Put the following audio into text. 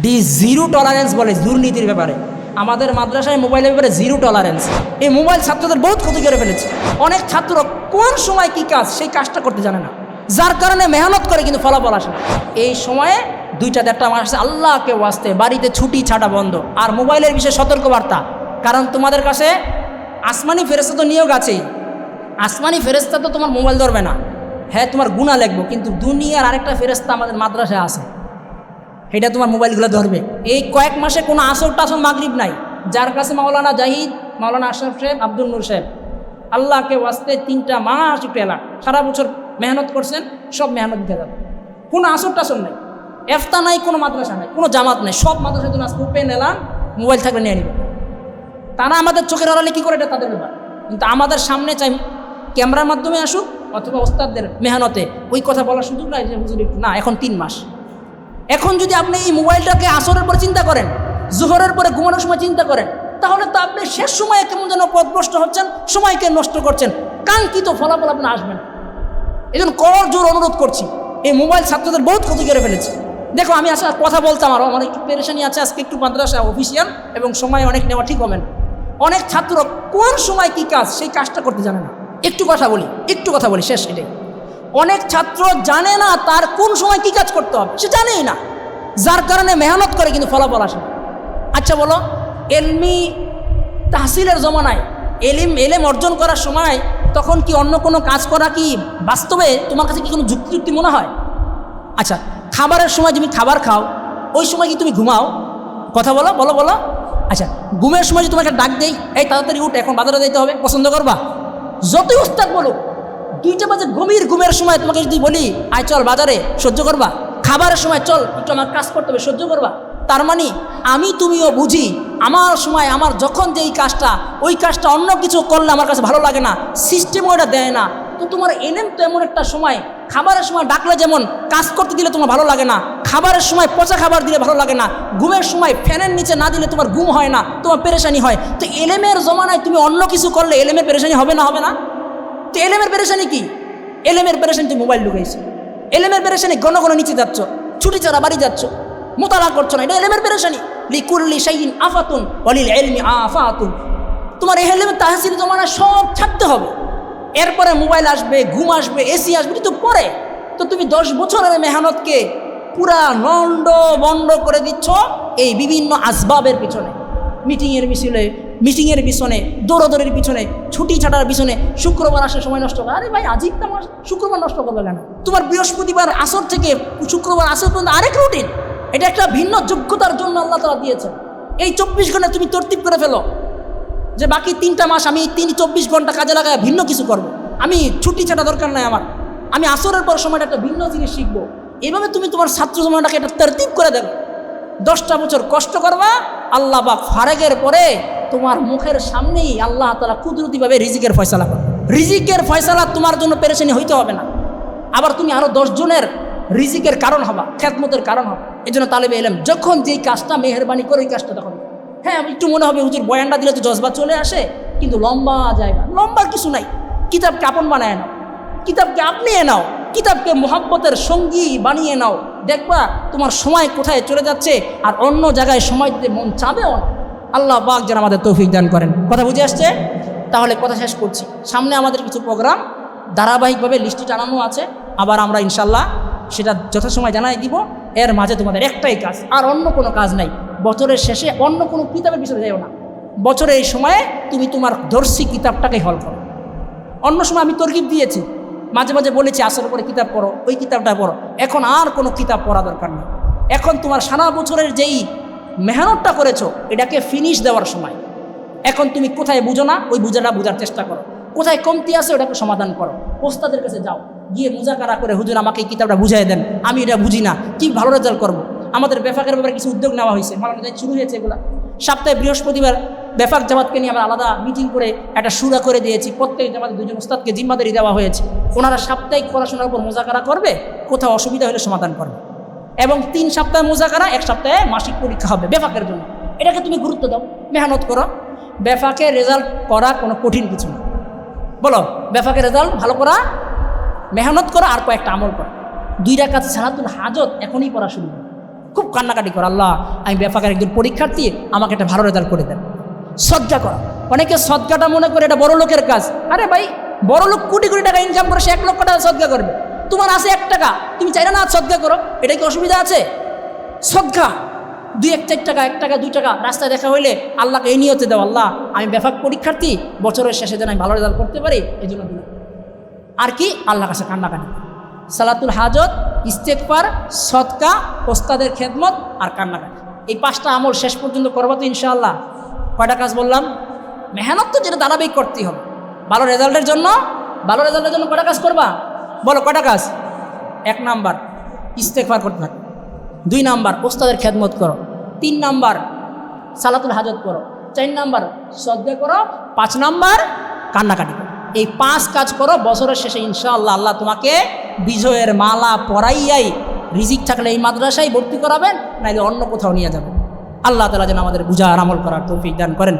D zero tolerance বলে দুর্নীতির ব্যাপারে। আমাদের মাদ্রাসায় মোবাইলের ব্যাপারে জিরো টলারেন্স এই মোবাইল ছাত্রদের বহুত ক্ষতি করে ফেলেছে। অনেক ছাত্র কোন সময় কি কাজ, সেই কাজটা করতে জানে না। যার কারণে মেহনত করে কিন্তু ফলাফল আসে এই সময়ে দুইটা দেড়টা মাস আছে আল্লাহকে ওয়াস্তে, বাড়িতে ছুটি ছাটা বন্ধ। আর মোবাইলের বিষয়ে সতর্কবার্তা। কারণ তোমাদের কাছে আসমানি ফেরস্তা তো নিয়োগ আছেই। আসমানি ফেরেস্তা তো তোমার মোবাইল ধরবে না। হ্যাঁ তোমার গুণা লাগবো কিন্তু দুনিয়ার আরেকটা ফেরেস্তা আমাদের মাদ্রাসায় আছে। এটা তোমার মোবাইলগুলো ধরবে। এই কয়েক মাসে কোনো আসর টাসর মাগরিব নাই। যার কাছে মাওলানা জাহিদ, মাওলানা আশরাফ সাহেব, আব্দুল নূর সাহেব। আল্লাহকে ওয়াস্তে তিনটা মাস একটু এলাক সারা বছর মেহনত করছেন, সব মেহনত দিতে যাবে। কোনো আসর টাসর নাই। এফতা নাই, কোনো মাদ্রাসা নাই, কোনো জামাত নাই। সব মাদ্রাসা তুমি আজকে উপেন এলাম মোবাইল থাকলে নিয়ে নিবে। তারা আমাদের চোখের আড়ালে কী করে এটা তাদের ব্যাপার? কিন্তু আমাদের সামনে চাই ক্যামেরার মাধ্যমে আসুক, অথবা ওস্তাদদের মেহনতে। ওই কথা বলার সুযোগ নাই যে, হুজুর, না, এখন তিন মাস। এখন যদি আপনি এই মোবাইলটাকে আসরের পরে চিন্তা করেন, জোহরের পরে ঘুমানোর সময় চিন্তা করেন, তাহলে তো আপনি শেষ সময়ে কেমন যেন পথভ্রষ্ট হচ্ছেন, সময়কে নষ্ট করছেন, কাঙ্ক্ষিত ফলাফল আপনি আসবেন। এই জন্য কর জোর অনুরোধ করছি, এই মোবাইল ছাত্রদের বহুত ক্ষতি করে ফেলেছে। দেখো, আমি আসলে কথা বলতাম আরও আমার একটু পেরেশানি আছে, আজকে একটু মাদ্রাসা অফিসিয়াল এবং সময় অনেক নেওয়া ঠিক হবে না। অনেক ছাত্র কোন সময় কি কাজ, সেই কাজটা করতে জানে না। একটু কথা বলি, একটু কথা বলি, শেষ এটাই। অনেক ছাত্র জানে না তার কোন সময় কি কাজ করতে হবে, সে জানেই না। যার কারণে মেহনত করে কিন্তু ফলাফল আসে আচ্ছা বলো, এলমি তাহসিলের জমানায় এলিম, এলেম অর্জন করার সময় তখন কি অন্য কোনো কাজ করা কি বাস্তবে? তোমার কাছে কি কোনো যুক্তি মনে হয়? আচ্ছা খাবারের সময় তুমি খাবার খাও, ওই সময় কি তুমি ঘুমাও? কথা বলো বলো বলো। আচ্ছা ঘুমের সময় যদি তোমাকে ডাক দেই, এই তাড়াতাড়ি উঠ, এখন বাজারে যেতে হবে, পছন্দ করবা? যতই উস্তাদ বলো দুইটা বাজে গভীর ঘুমের সময় তোমাকে যদি বলি, আয় চল বাজারে, সহ্য করবা। খাবারের সময় চল, একটু আমার কাজ করতে হবে, সহ্য করবা। তার মানে আমি তুমিও বুঝি, আমার সময়, আমার যখন যেই কাজটা, ওই কাজটা অন্য কিছু করলে আমার কাছে ভালো লাগে না সিস্টেম ওটা দেয় না। তো তোমার এলেম তো এমন একটা সময়, খাবারের সময় ডাকলে যেমন কাজ করতে দিলে তোমার ভালো লাগে না, খাবারের সময় পচা খাবার দিলে ভালো লাগে না, ঘুমের সময় ফ্যানের নিচে না দিলে তোমার ঘুম হয় না, তোমার পেরেশানি হয়। তো এলেমের জমানায় তুমি অন্য কিছু করলে এলেমের পেরেশানি হবে না হবে না? তো এলেমের পেরেশানি কি? এলেমের পেরেশানি তুমি মোবাইল ঢুকাইছো। এলেমের পেরেশানি ঘন ঘন নিচে যাচ্ছ, ছুটি ছাড়া বাড়ি যাচ্ছ, মোতালা করছ না, এটা এলেমের পেরেশানি। লিকুল্লি শাইন আফাতুন অলিল এলমি আফাতুন। তোমার এই এলেমের তাহসিল জমানা সব ছাড়তে হবে। এরপরে মোবাইল আসবে, ঘুম আসবে, এসি আসবে, কিন্তু পরে তো তুমি দশ বছরের মেহনতকে পুরা নন্ড বন্ড করে দিচ্ছ এই বিভিন্ন আসবাবের পিছনে। মিটিংয়ের মিছিলে মিটিংয়ের পিছনে, দৌড়দৌড়ির পিছনে, ছুটি ছাটার পিছনে, শুক্রবার আসে সময় নষ্ট করে। আরে ভাই, আজই তো আমার শুক্রবার নষ্ট করবে কেন? তোমার বৃহস্পতিবার আসর থেকে শুক্রবার আসর পর্যন্ত আরেক রুটিন এটা একটা ভিন্ন যোগ্যতার জন্য আল্লাহ তালা দিয়েছেন। এই চব্বিশ ঘণ্টা তুমি তরতিব করে ফেলো যে বাকি তিনটা মাস আমি তিন, চব্বিশ ঘণ্টা কাজে লাগায় ভিন্ন কিছু করব। আমি ছুটি ছাটা দরকার নাই আমার। আমি আসরের পর সময়টা একটা ভিন্ন জিনিস শিখব। এভাবে তুমি তোমার ছাত্র সময়টাকে একটা তরতিব করে দেবে। দশটা বছর কষ্ট করবা, আল্লাহ বা ফারেকের পরে তোমার মুখের সামনেই আল্লাহ তালা কুদরতিভাবে রিজিকের ফয়সালা করবে। রিজিকের ফয়সালা তোমার জন্য পেরেশানি হইতে হবে না। আবার তুমি আরও দশজনের রিজিকের কারণ হবা খ্যাতমতের কারণ হবা। এই জন্য তালেবে এলাম, যখন যেই কাজটা মেহরবানি করে ওই কাজটা তখন হ্যাঁ আমি একটু মনে হবে, হুজুর বয়ানটা দিলে তো জজবা চলে আসে, কিন্তু লম্বা জায়গা লম্বা কিছু নাই। কিতাবকে আপন বানায় নাও। কিতাবকে আপনি নাও কিতাবকে মোহাব্বতের সঙ্গী বানিয়ে নাও। দেখবা তোমার সময় কোথায় চলে যাচ্ছে, আর অন্য জায়গায় সময় দিতে মন চাবেও না। আল্লাহ পাক যেন আমাদের তৌফিক দান করেন। কথা বুঝে আসছে? তাহলে কথা শেষ করছি। সামনে আমাদের কিছু প্রোগ্রাম, ধারাবাহিকভাবে লিস্টে টানানো আছে। আবার আমরা ইনশাল্লাহ সেটা যথাসময় জানাই দিব। এর মাঝে তোমাদের একটাই কাজ, আর অন্য কোনো কাজ নাই। বছরের শেষে অন্য কোনো কিতাবের পিছনে যাইও না। বছরের এই সময়ে তুমি তোমার দর্শী কিতাবটাকে হল করো। অন্য সময় আমি তরকিব দিয়েছি। মাঝে মাঝে বলেছি আসর করে কিতাব পড়ো, ওই কিতাবটা পড়ো। এখন আর কোনো কিতাব পড়া দরকার নেই। এখন তোমার সারা বছরের যেই মেহনতটা করেছ, এটাকে ফিনিশ দেওয়ার সময়। এখন তুমি কোথায় বুঝো না, ওই বুঝাটা বোঝার চেষ্টা করো। কোথায় কমতি আছে, ওটাকে সমাধান করো। ওস্তাদের কাছে যাও, গিয়ে মুজাকারা করে হুজুর আমাকে এই কিতাবটা বুঝাই দেন। আমি এটা বুঝি না, কি ভালো রেজাল্ট করব? আমাদের বেফাকের ব্যাপারে কিছু উদ্যোগ নেওয়া হয়েছে, মালানা শুরু হয়েছে এগুলা। সপ্তাহে বৃহস্পতিবার বেফাক জামাতকে নিয়ে আমরা আলাদা মিটিং করে একটা সুরা করে দিয়েছি। প্রত্যেক জামাতে দুজন উস্তাদকে জিম্মাদারি দেওয়া হয়েছে। ওনারা সাপ্তাহিক পড়াশোনার উপর মোজাকারা করবে, কোথাও অসুবিধা হলে সমাধান করবে। এবং তিন সপ্তাহে মোজাকারা, এক সপ্তাহে মাসিক পরীক্ষা হবে বেফাকের জন্য। এটাকে তুমি গুরুত্ব দাও, মেহনত করো। বেফাকে রেজাল্ট করা কোনো কঠিন কিছু না। বলো, বেফাকে রেজাল্ট ভালো করা, মেহনত করা আর কয়েকটা আমল করা। দুই রাকাত সালাতুল হাজত এখনই পড়া শুরু করো। খুব কান্নাকাটি কর, আল্লাহ, আমি বেফাকের একজন পরীক্ষার্থী, আমাকে একটা ভালো রেজাল্ট করে দেন। সজ্জা করা। অনেকে সদকাটা মনে করে এটা বড় লোকের কাজ। আরে ভাই বড় লোক কোটি কোটি টাকা ইনকাম করে সে এক লক্ষ টাকা সদকা করবে। তোমার আছে এক টাকা। তুমি চাইলে না সদকা করো। এটা কি অসুবিধা আছে? সদকা দুই এক চার টাকা, এক টাকা, দুই টাকা। রাস্তায় দেখা হইলে আল্লাহকে এই নিয়তে দেও, আল্লাহ। আমি ব্যাপক পরীক্ষার্থী, বছরের শেষে যেন আমি ভালো রেজাল্ট করতে পারি এই জন্য আর কি? আল্লাহ কাছে কান্নাকাটি সালাতুল হাজত ইস্তেকবার সৎকা, ওস্তাদের খেদমত আর কান্নাকাটি এই পাঁচটা আমল শেষ পর্যন্ত করব তো ইনশাআল্লাহ। কয়টা কাজ বললাম? মেহনত তো যেটা ধারাবাহিক করতেই হবে। ভালো রেজাল্টের জন্য ভালো রেজাল্টের জন্য কয়টা কাজ করবা? বলো, কয়টা কাজ? এক নাম্বার ইস্তেকবার করতে থাকো। দুই নাম্বার, ওস্তাদের খেদমত করো। তিন নাম্বার, সালাতুল হাজত করো চার নাম্বার শ্রদ্ধা করো পাঁচ নাম্বার, কান্নাকাটি করো। এই পাঁচ কাজ করো, বছরের শেষে ইনশাআল্লাহ আল্লাহ তোমাকে বিজয়ের মালা পরাইয়াই রিজিক থাকলে এই মাদ্রাসায় ভর্তি করাবেন, নাইলে অন্য কোথাও নিয়ে যাবেন। আল্লাহ তালা যেন আমাদের বুঝার আমল করার তৌফিক দান করেন।